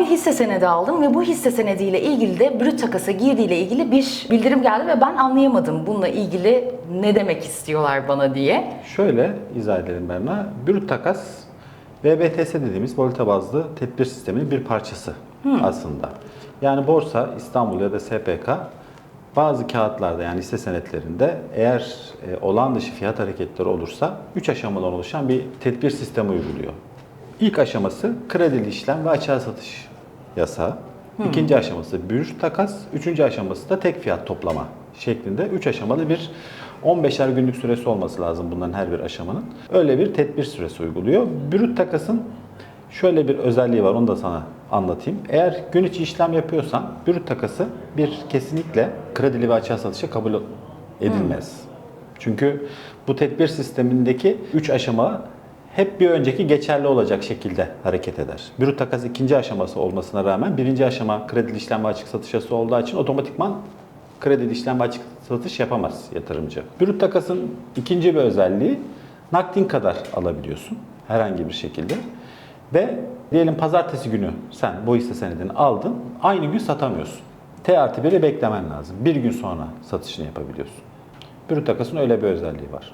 bir hisse senedi aldım ve bu hisse senediyle ilgili de brüt takasa girdiğiyle ilgili bir bildirim geldi ve ben anlayamadım bununla ilgili ne demek istiyorlar bana diye. Şöyle izah edelim Berna. Brüt takas VBTS dediğimiz bolita bazlı tedbir sisteminin bir parçası aslında. Yani borsa, İstanbul ya da SPK bazı kağıtlarda yani hisse senetlerinde eğer e, olağan dışı fiyat hareketleri olursa 3 aşamadan oluşan bir tedbir sistemi uyguluyor. İlk aşaması kredili işlem ve açığa satış yasağı. İkinci aşaması brüt takas, üçüncü aşaması da tek fiyat toplama şeklinde 3 aşamalı bir 15'er günlük süresi olması lazım bunların her bir aşamanın. Öyle bir tedbir süresi uyguluyor. Brüt takasın şöyle bir özelliği var onu da sana anlatayım. Eğer gün içi işlem yapıyorsan brüt takası bir kesinlikle kredili ve açığa satışa kabul edilmez. Çünkü bu tedbir sistemindeki 3 aşama hep bir önceki geçerli olacak şekilde hareket eder. Brüt takas ikinci aşaması olmasına rağmen birinci aşama kredili işlem ve açık satış yasası olduğu için otomatikman kredili işlem ve açık satış yapamaz yatırımcı. Brüt takasın ikinci bir özelliği nakdin kadar alabiliyorsun herhangi bir şekilde. Ve diyelim pazartesi günü sen bu hisse senedini aldın aynı gün satamıyorsun. T artı 1'i beklemen lazım. Bir gün sonra satışını yapabiliyorsun. Brüt takasın öyle bir özelliği var.